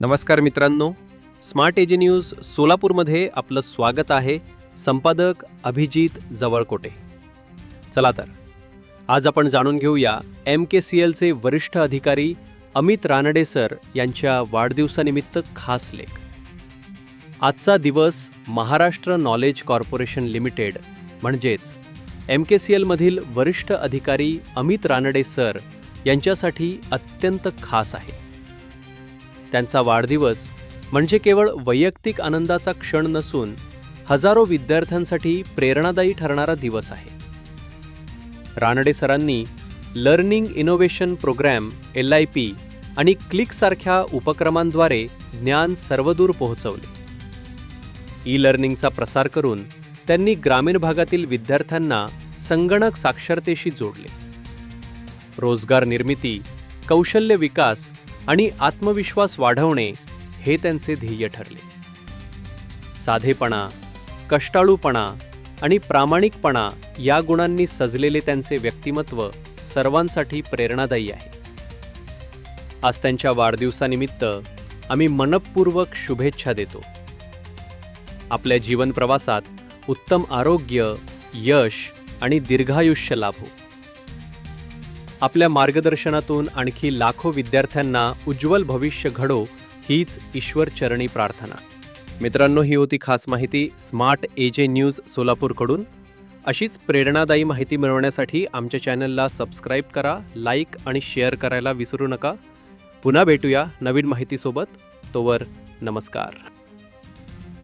नमस्कार मित्रांनो. Smart AJ news सोलापूरमध्ये आपलं स्वागत आहे संपादक अभिजित जवळकोटे. चला तर आज आपण जाणून घेऊया एम के सी एलचे वरिष्ठ अधिकारी अमित रानडे सर यांच्या वाढदिवसानिमित्त खास लेख. आजचा दिवस महाराष्ट्र नॉलेज कॉर्पोरेशन लिमिटेड म्हणजेच एम के सी एलमधील वरिष्ठ अधिकारी अमित रानडे सर यांच्यासाठी अत्यंत खास आहे. त्यांचा वाढदिवस म्हणजे केवळ वैयक्तिक आनंदाचा क्षण नसून हजारो विद्यार्थ्यांसाठी प्रेरणादायी ठरणारा दिवस आहे. रानडे सरांनी learning innovation program L I P आणि क्लिकसारख्या उपक्रमांद्वारे ज्ञान सर्वदूर पोहोचवले. ई लर्निंगचा प्रसार करून त्यांनी ग्रामीण भागातील विद्यार्थ्यांना संगणक साक्षरतेशी जोडले. रोजगार निर्मिती कौशल्य विकास आणि आत्मविश्वास वाढवणे हे त्यांचे ध्येय ठरले. साधेपणा कष्टाळूपणा आणि प्रामाणिकपणा या गुणांनी सजलेले त्यांचे व्यक्तिमत्व सर्वांसाठी प्रेरणादायी आहे. आज त्यांच्या वाढदिवसानिमित्त आम्ही मनपूर्वक शुभेच्छा देतो. आपल्या जीवन प्रवासात उत्तम आरोग्य यश आणि दीर्घायुष्य लाभो. आपल्या मार्गदर्शनातून आणखी लाखो विद्यार्थ्यांना उज्ज्वल भविष्य घडो हीच ईश्वरचरणी प्रार्थना. मित्रांनो ही होती खास माहिती स्मार्ट एजे न्यूज सोलापूरकडून. अशीच प्रेरणादायी माहिती मिळवण्यासाठी आमच्या चॅनलला सबस्क्राईब करा लाईक आणि शेअर करायला विसरू नका. पुन्हा भेटूया नवीन माहितीसोबत. तोवर नमस्कार.